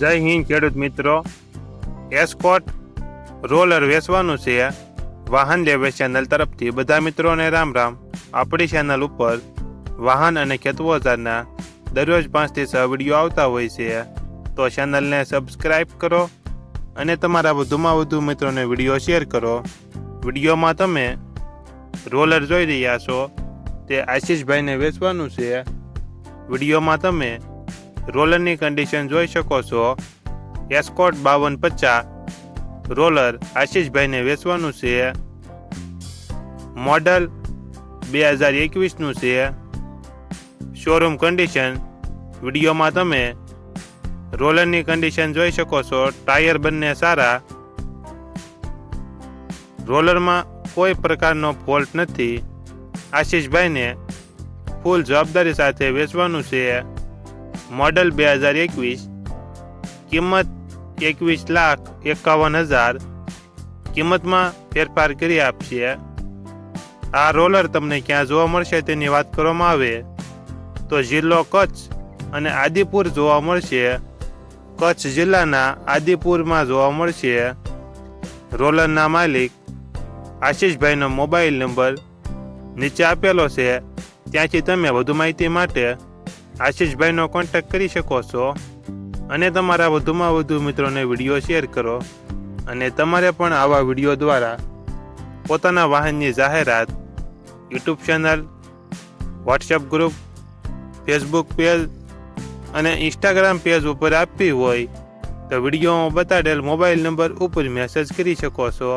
જય હિન્દ, ખેડૂત મિત્રો. એસ્કોટ રોલર વેચવાનું છે. વાહન લેવે ચેનલ તરફથી. બધા મિત્રોને રામ રામ. આપણી ચેનલ ઉપર વાહન અને ખેતવો ઓજારના દરરોજ પાંચથી છ વીડિયો આવતા હોય છે. તો ચેનલને સબસ્ક્રાઇબ કરો અને તમારા વધુમાં વધુ મિત્રોને વીડિયો શેર કરો. વિડીયોમાં તમે રોલર જોઈ રહ્યા છો. તે આશીષભાઈને વેચવાનું છે. વિડીયોમાં તમે રોલરની કન્ડિશન જોઈ શકો છો. એસ્કોટ બાવન પચાસ રોલર આશીષભાઈને વેચવાનું છે. મોડલ બે હજાર એકવીસનું છે. શોરૂમ કન્ડિશન વિડીયોમાં તમે રોલરની કન્ડિશન જોઈ શકો છો. ટાયર બંને સારા. રોલરમાં કોઈ પ્રકારનો ફોલ્ટ નથી. આશીષભાઈને ફૂલ જવાબદારી સાથે વેચવાનું છે. મોડલ બે હજાર એકવીસ, કિંમત એકવીસ લાખ એકાવન હજાર. કિંમતમાં ફેરફાર કરી આપશે. આ રોલર તમને ક્યાં જોવા મળશે તેની વાત કરવામાં આવે. તો જિલ્લો કચ્છ અને આદિપુર જોવા મળશે. કચ્છ જિલ્લાના આદિપુરમાં જોવા મળશે. રોલરના માલિક આશીષભાઈનો મોબાઈલ નંબર નીચે આપેલો છે. ત્યાંથી તમે વધુ માહિતી માટે આશીષભાઈનો કોન્ટેક્ટ કરી શકો છો. અને તમારા વધુમાં વધુ મિત્રોને વીડિયો શેર કરો. અને તમારે પણ આવા વીડિયો દ્વારા પોતાના વાહનની જાહેરાત, YouTube channel WhatsApp group Facebook page અને ઇન્સ્ટાગ્રામ પેજ ઉપર આપવી હોય તો વિડીયોમાં બતાડેલ મોબાઈલ નંબર ઉપર મેસેજ કરી શકો છો.